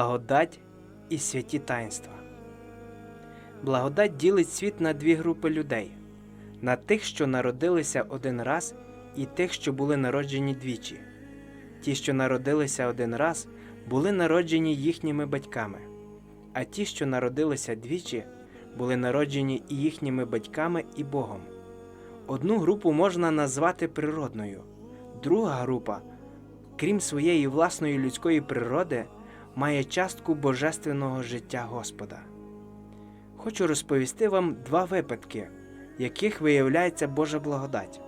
Благодать і святі таїнства. Благодать ділить світ на дві групи людей: на тих, що народилися один раз, і тих, що були народжені двічі. Ті, що народилися один раз, були народжені їхніми батьками, а ті, що народилися двічі, були народжені і їхніми батьками і Богом. Одну групу можна назвати природною, друга група, крім своєї власної людської природи, має частку божественного життя Господа. Хочу розповісти вам два випадки, яких виявляється Божа благодать.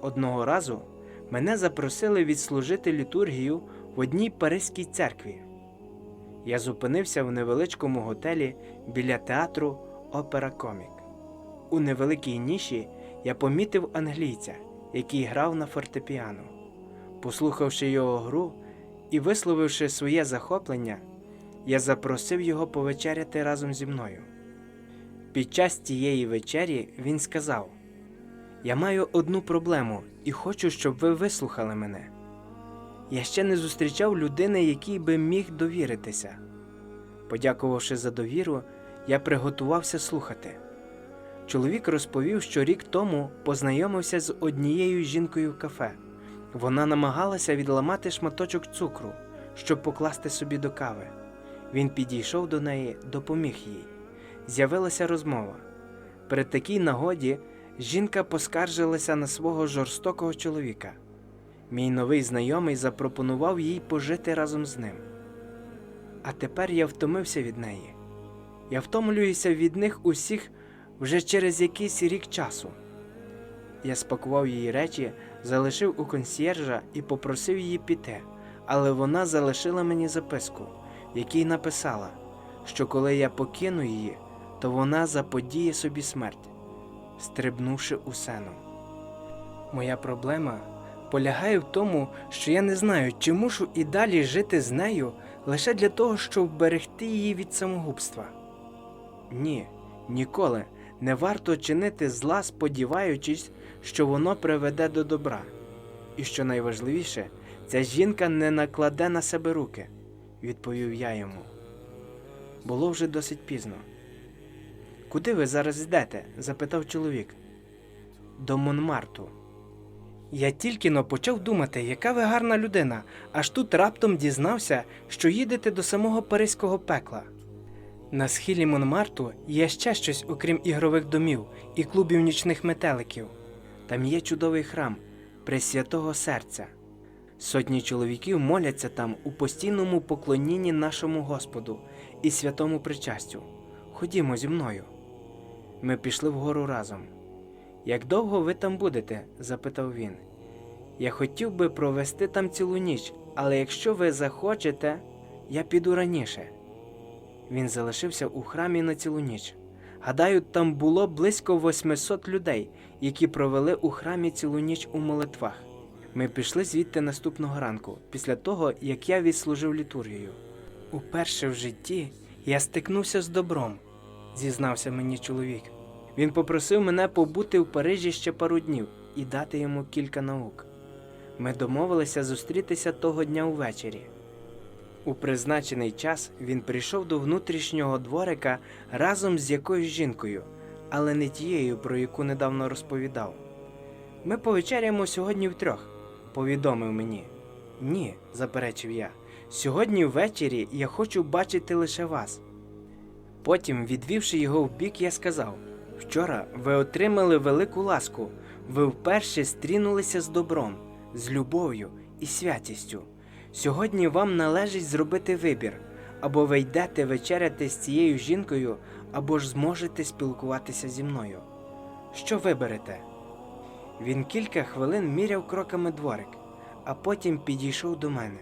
Одного разу мене запросили відслужити літургію в одній Паризькій церкві. Я зупинився в невеличкому готелі біля театру Опера Комік. У невеликій ніші я помітив англійця, який грав на фортепіано. Послухавши його гру і висловивши своє захоплення, я запросив його повечеряти разом зі мною. Під час цієї вечері він сказав: Я маю одну проблему і хочу, щоб ви вислухали мене. Я ще не зустрічав людини, якій би міг довіритися. Подякувавши за довіру, я приготувався слухати. Чоловік розповів, що рік тому познайомився з однією жінкою в кафе. Вона намагалася відламати шматочок цукру, щоб покласти собі до кави. Він підійшов до неї, допоміг їй. З'явилася розмова. При такій нагоді жінка поскаржилася на свого жорстокого чоловіка. Мій новий знайомий запропонував їй пожити разом з ним. А тепер я втомився від неї. Я втомлююся від них усіх вже через якийсь рік часу. Я спакував її речі, залишив у консьєржа і попросив її піти, але вона залишила мені записку, в якій написала, що коли я покину її, то вона заподіє собі смерть, стрибнувши у сену. Моя проблема полягає в тому, що я не знаю, чи мушу і далі жити з нею лише для того, щоб вберегти її від самогубства. Ні, ніколи не варто чинити зла, сподіваючись, що воно приведе до добра. І що найважливіше, ця жінка не накладе на себе руки, відповів я йому. Було вже досить пізно. Куди ви зараз йдете? запитав чоловік. До Монмарту. Я тільки но почав думати, яка ви гарна людина, аж тут раптом дізнався, що їдете до самого паризького пекла. На схилі Монмарту є ще щось, окрім ігрових домів і клубів нічних метеликів. Там є чудовий храм Пресвятого Серця. Сотні чоловіків моляться там у постійному поклонінні нашому Господу і святому причастю. Ходімо зі мною. Ми пішли вгору разом. Як довго ви там будете? запитав він. Я хотів би провести там цілу ніч, але якщо ви захочете, я піду раніше. Він залишився у храмі на цілу ніч. Гадаю, там було близько 800 людей, які провели у храмі цілу ніч у молитвах. Ми пішли звідти наступного ранку, після того, як я відслужив літургію. Уперше в житті я стикнувся з добром, зізнався мені чоловік. Він попросив мене побути в Парижі ще пару днів і дати йому кілька наук. Ми домовилися зустрітися того дня увечері. У призначений час він прийшов до внутрішнього дворика разом з якоюсь жінкою, але не тією, про яку недавно розповідав. Ми повечеряємо сьогодні втрьох, повідомив мені. Ні, заперечив я. Сьогодні ввечері я хочу бачити лише вас. Потім, відвівши його вбік, я сказав: Вчора ви отримали велику ласку, ви вперше стрінулися з добром, з любов'ю і святістю. Сьогодні вам належить зробити вибір, або ви йдете вечеряти з цією жінкою, або ж зможете спілкуватися зі мною. Що виберете? Він кілька хвилин міряв кроками дворик, а потім підійшов до мене.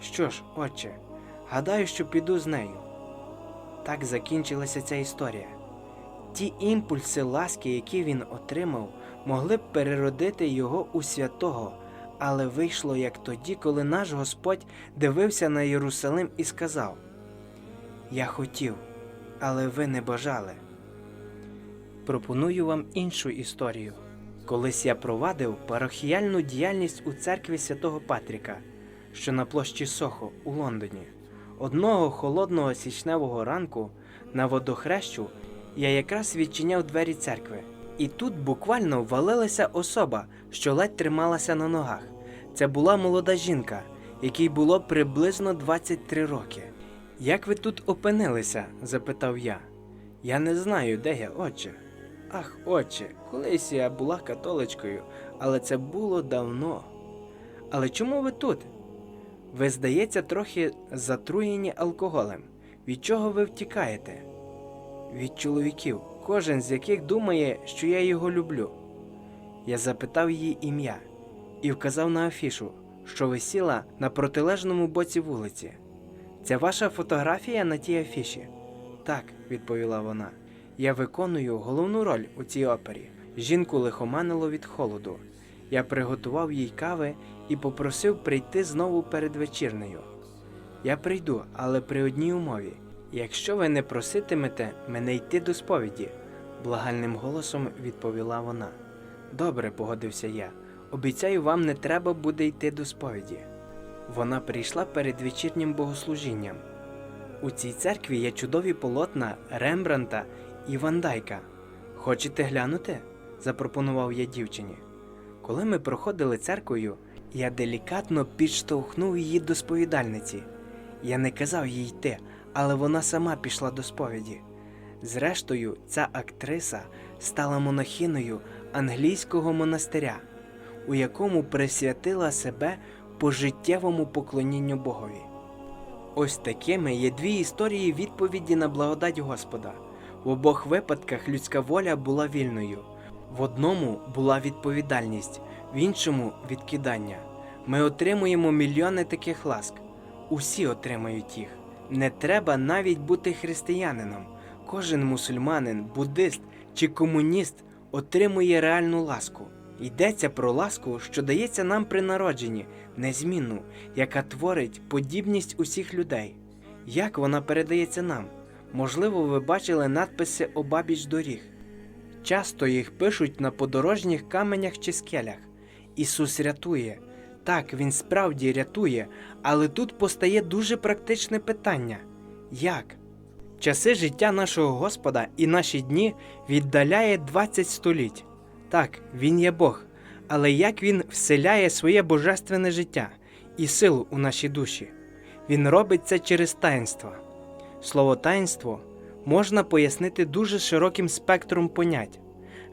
Що ж, отче, гадаю, що піду з нею. Так закінчилася ця історія. Ті імпульси ласки, які він отримав, могли б переродити його у святого, але вийшло як тоді, коли наш Господь дивився на Єрусалим і сказав: Я хотів, але ви не бажали. Пропоную вам іншу історію. Колись я провадив парохіяльну діяльність у церкві святого Патріка, що на площі Сохо у Лондоні. Одного холодного січневого ранку на водохрещу я якраз відчиняв двері церкви, і тут буквально валилася особа, що ледь трималася на ногах. Це була молода жінка, якій було приблизно 23 роки. Як ви тут опинилися? запитав я. Я не знаю, де я, отче. Ах, отче, колись я була католичкою, але це було давно. Але чому ви тут? Ви, здається, трохи затруєні алкоголем. Від чого ви втікаєте? Від чоловіків, кожен з яких думає, що я його люблю. Я запитав її ім'я і вказав на афішу, що висіла на протилежному боці вулиці. Це ваша фотографія на тій афіші? Так, відповіла вона. Я виконую головну роль у цій опері. Жінку лихоманило від холоду. Я приготував їй кави і попросив прийти знову перед вечірнею. Я прийду, але при одній умові. Якщо ви не проситимете мене йти до сповіді, благальним голосом відповіла вона. Добре, погодився я. Обіцяю, вам не треба буде йти до сповіді. Вона прийшла перед вечірнім богослужінням. У цій церкві є чудові полотна Рембранта і Ван Дайка. Хочете глянути? запропонував я дівчині. Коли ми проходили церквою, я делікатно підштовхнув її до сповідальниці. Я не казав їй йти, але вона сама пішла до сповіді. Зрештою, ця актриса стала монахиною англійського монастиря, у якому присвятила себе пожиттєвому поклонінню Богові. Ось такими є дві історії відповіді на благодать Господа. В обох випадках людська воля була вільною. В одному була відповідальність, в іншому відкидання. Ми отримуємо мільйони таких ласк. Усі отримають їх. Не треба навіть бути християнином. Кожен мусульманин, буддист чи комуніст отримує реальну ласку. Йдеться про ласку, що дається нам при народженні, незмінну, яка творить подібність усіх людей. Як вона передається нам? Можливо, ви бачили надписи обабіч доріг. Часто їх пишуть на подорожніх каменях чи скелях. Ісус рятує. Так, Він справді рятує, але тут постає дуже практичне питання: як? Часи життя нашого Господа і наші дні віддаляє 20 століть. Так, Він є Бог, але як Він вселяє своє божественне життя і силу у наші душі? Він робить це через таїнства. Слово таїнство можна пояснити дуже широким спектром понять.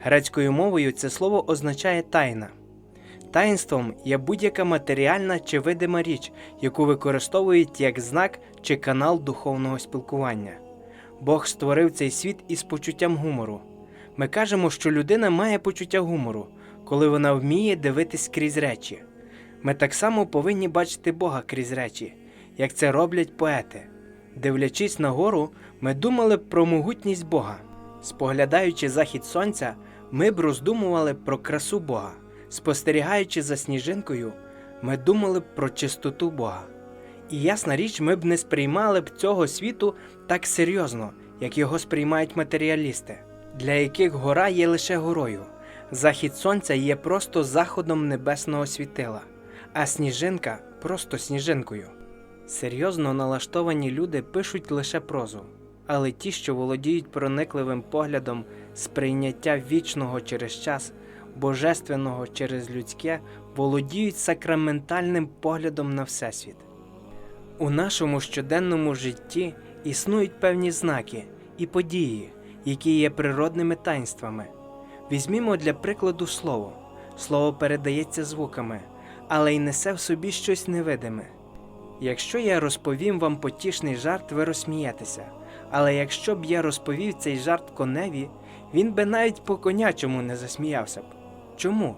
Грецькою мовою це слово означає тайна. Таїнством є будь-яка матеріальна чи видима річ, яку використовують як знак чи канал духовного спілкування. Бог створив цей світ із почуттям гумору. Ми кажемо, що людина має почуття гумору, коли вона вміє дивитись крізь речі. Ми так само повинні бачити Бога крізь речі, як це роблять поети. Дивлячись на гору, ми думали про могутність Бога. Споглядаючи захід сонця, ми б роздумували про красу Бога. Спостерігаючи за сніжинкою, ми думали б про чистоту Бога. І ясна річ, ми б не сприймали б цього світу так серйозно, як його сприймають матеріалісти, для яких гора є лише горою. Захід сонця є просто заходом небесного світила, а сніжинка просто сніжинкою. Серйозно налаштовані люди пишуть лише прозу, але ті, що володіють проникливим поглядом сприйняття вічного через час, божественного через людське, володіють сакраментальним поглядом на Всесвіт. У нашому щоденному житті існують певні знаки і події, які є природними таїнствами. Візьмімо для прикладу слово. Слово передається звуками, але й несе в собі щось невидиме. Якщо я розповім вам потішний жарт, ви розсмієтеся. Але якщо б я розповів цей жарт коневі, він би навіть по конячому не засміявся б. Чому?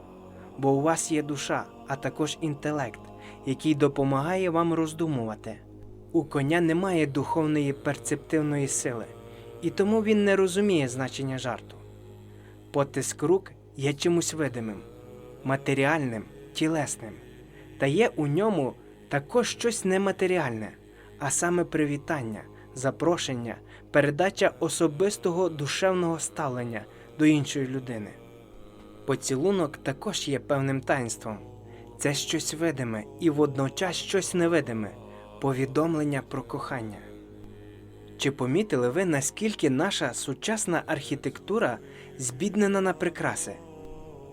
Бо у вас є душа, а також інтелект, який допомагає вам роздумувати. У коня немає духовної перцептивної сили, і тому він не розуміє значення жарту. Потиск рук є чимось видимим, матеріальним, тілесним, та є у ньому також щось нематеріальне, а саме привітання, запрошення, передача особистого душевного ставлення до іншої людини. Поцілунок також є певним таїнством. Це щось видиме і водночас щось невидиме. повідомлення про кохання. Чи помітили ви, наскільки наша сучасна архітектура збіднена на прикраси?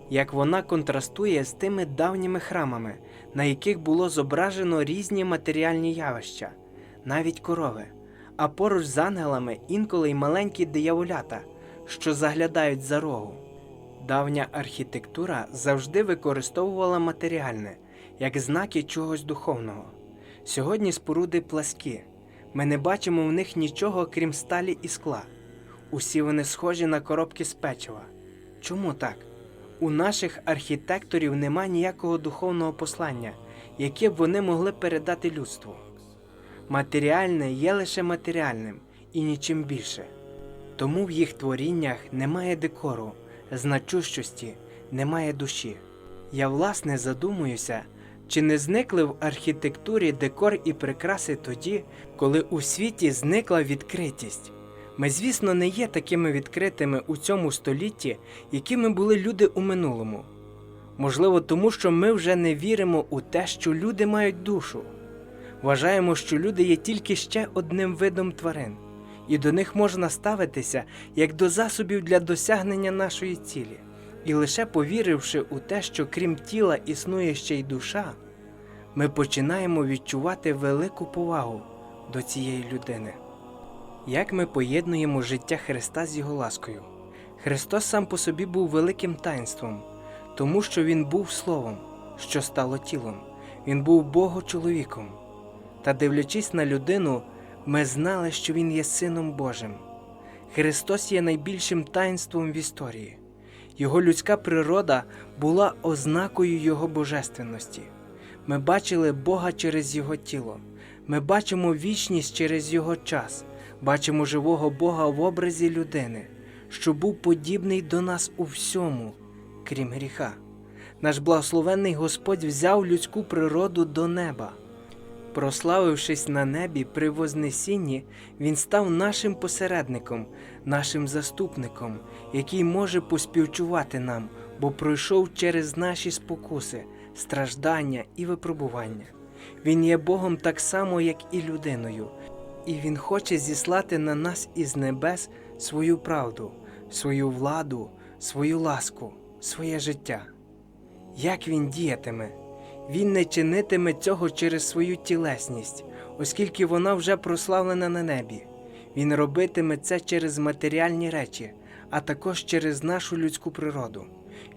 Як вона контрастує з тими давніми храмами, на яких було зображено різні матеріальні явища, навіть корови, а поруч з ангелами інколи й маленькі дияволята, що заглядають за рогу. Давня архітектура завжди використовувала матеріальне як знаки чогось духовного. Сьогодні споруди пласкі. Ми не бачимо в них нічого крім сталі і скла. Усі вони схожі на коробки з печива. Чому так? У наших архітекторів нема ніякого духовного послання, яке б вони могли передати людству. Матеріальне є лише матеріальним і нічим більше. Тому в їх творіннях немає декору, значущості, немає душі. Я власне задумуюся, чи не зникли в архітектурі декор і прикраси тоді, коли у світі зникла відкритість. Ми, звісно, не є такими відкритими у цьому столітті, якими були люди у минулому. Можливо, тому що ми вже не віримо у те, що люди мають душу. Вважаємо, що люди є тільки ще одним видом тварин, і до них можна ставитися як до засобів для досягнення нашої цілі. І лише повіривши у те, що крім тіла існує ще й душа, ми починаємо відчувати велику повагу до цієї людини. Як ми поєднуємо життя Христа з Його ласкою? Христос сам по собі був великим таїнством, тому що Він був Словом, що стало тілом, Він був Богочоловіком. Та дивлячись на людину, ми знали, що Він є Сином Божим. Христос є найбільшим таїнством в історії. Його людська природа була ознакою Його божественності. Ми бачили Бога через Його тіло, ми бачимо вічність через Його час, бачимо живого Бога в образі людини, що був подібний до нас у всьому, крім гріха. Наш благословенний Господь взяв людську природу до неба. Прославившись на небі при Вознесінні, Він став нашим посередником, нашим заступником, який може поспівчувати нам, бо пройшов через наші спокуси, страждання і випробування. Він є Богом так само, як і людиною, і Він хоче зіслати на нас із небес свою правду, свою владу, свою ласку, своє життя. Як він діятиме? Він не чинитиме цього через свою тілесність, оскільки вона вже прославлена на небі. Він робитиме це через матеріальні речі, а також через нашу людську природу.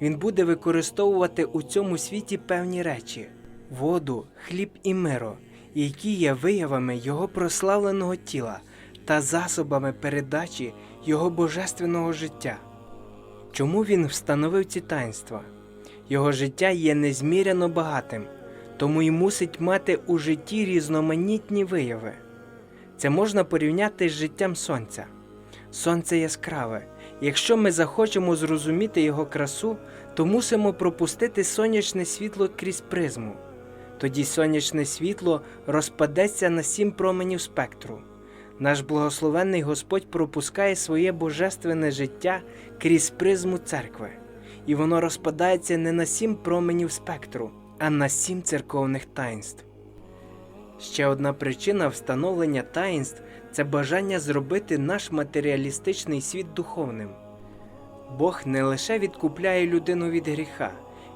Він буде використовувати у цьому світі певні речі воду, хліб і миро, які є виявами Його прославленого тіла та засобами передачі Його божественного життя. Чому він встановив ці таїнства? Його життя є незміряно багатим, тому й мусить мати у житті різноманітні вияви. Це можна порівняти з життям сонця. Сонце яскраве. Якщо ми захочемо зрозуміти його красу, то мусимо пропустити сонячне світло крізь призму. Тоді сонячне світло розпадеться на сім променів спектру. Наш благословенний Господь пропускає своє божественне життя крізь призму церкви і воно розпадається не на сім променів спектру, а на сім церковних таїнств. Ще одна причина встановлення таїнств це бажання зробити наш матеріалістичний світ духовним. Бог не лише відкупляє людину від гріха,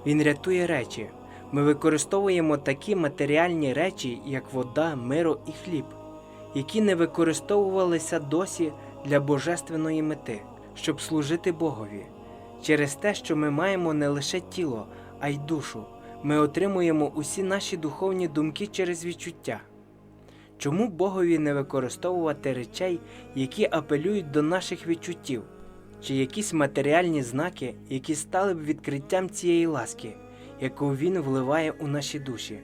Він рятує речі. Ми використовуємо такі матеріальні речі, як вода, миро і хліб, які не використовувалися досі для божественної мети, щоб служити Богові. Через те, що ми маємо не лише тіло, а й душу, ми отримуємо усі наші духовні думки через відчуття. Чому Богові не використовувати речей, які апелюють до наших відчуттів, чи якісь матеріальні знаки, які стали б відкриттям цієї ласки, яку Він вливає у наші душі?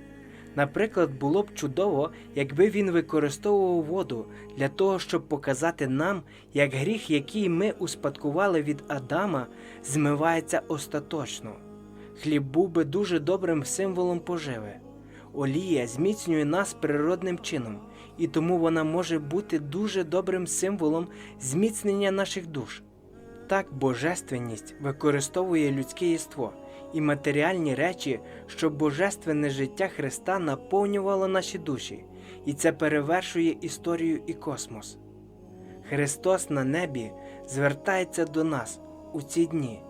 Наприклад, було б чудово, якби він використовував воду для того, щоб показати нам, як гріх, який ми успадкували від Адама, змивається остаточно. Хліб був би дуже добрим символом поживи. Олія зміцнює нас природним чином, і тому вона може бути дуже добрим символом зміцнення наших душ. Так божественність використовує людське єство і матеріальні речі, щоб божественне життя Христа наповнювало наші душі, і це перевершує історію і космос. Христос на небі звертається до нас у ці дні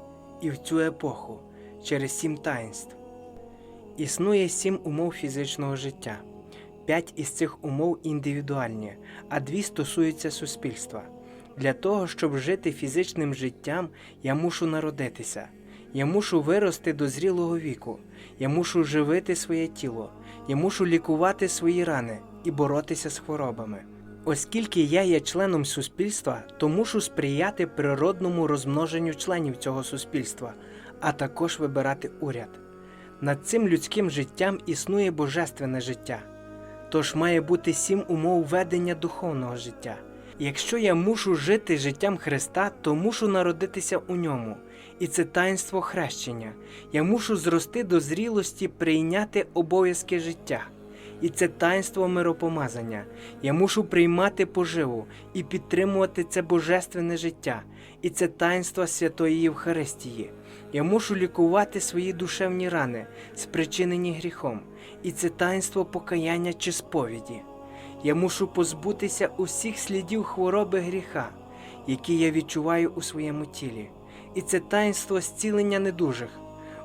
і в цю епоху через сім таїнств. Існує сім умов фізичного життя. П'ять із цих умов індивідуальні, а дві стосуються суспільства. Для того, щоб жити фізичним життям, я мушу народитися. Я мушу вирости до зрілого віку. Я мушу живити своє тіло. Я мушу лікувати свої рани і боротися з хворобами. Оскільки я є членом суспільства, то мушу сприяти природному розмноженню членів цього суспільства, а також вибирати уряд. Над цим людським життям існує божественне життя. Тож має бути сім умов ведення духовного життя. Якщо я мушу жити життям Христа, то мушу народитися у ньому, і це таїнство хрещення. Я мушу зрости до зрілості прийняти обов'язки життя. І це таїнство миропомазання. Я мушу приймати поживу і підтримувати це божественне життя, і це таїнство Святої Євхаристії. Я мушу лікувати свої душевні рани, спричинені гріхом, і це таїнство покаяння чи сповіді. Я мушу позбутися усіх слідів хвороби гріха, які я відчуваю у своєму тілі, і це таїнство зцілення недужих.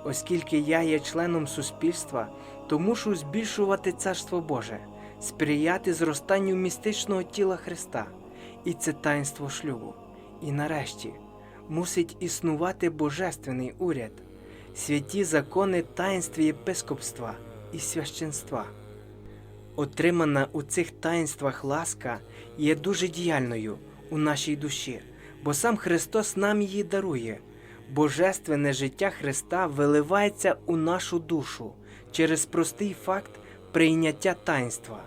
Оскільки я є членом суспільства, то мушу збільшувати Царство Боже, сприяти зростанню містичного тіла Христа, і це таїнство шлюбу. І нарешті мусить існувати божественний уряд, святі закони таїнств єпископства і священства. Отримана у цих таїнствах ласка є дуже діяльною у нашій душі, бо сам Христос нам її дарує. Божественне життя Христа виливається у нашу душу через простий факт прийняття таїнства.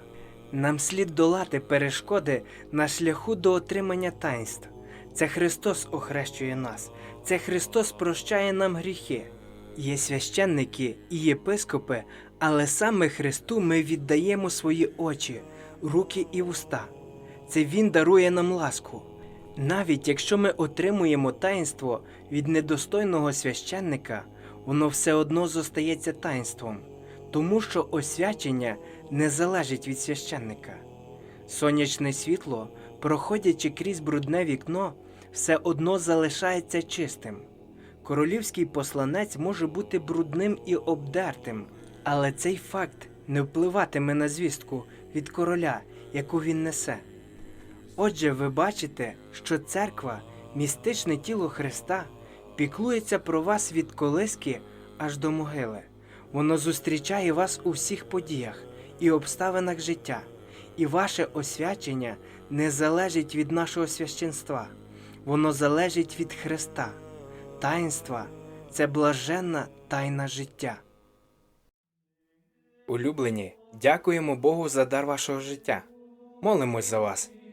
Нам слід долати перешкоди на шляху до отримання таїнств. Це Христос охрещує нас, це Христос прощає нам гріхи. Є священники і єпископи, але саме Христу ми віддаємо свої очі, руки і вуста. Це Він дарує нам ласку. Навіть якщо ми отримуємо таїнство від недостойного священника, воно все одно зостається таїнством, тому що освячення не залежить від священника. Сонячне світло, проходячи крізь брудне вікно, все одно залишається чистим. Королівський посланець може бути брудним і обдертим, але цей факт не впливатиме на звістку від короля, яку він несе. Отже, ви бачите, що церква, містичне тіло Христа, піклується про вас від колиски аж до могили. Воно зустрічає вас у всіх подіях і обставинах життя, і ваше освячення не залежить від нашого священства, воно залежить від Христа. Таїнства це блаженна тайна життя. Улюблені, дякуємо Богу за дар вашого життя. Молимось за вас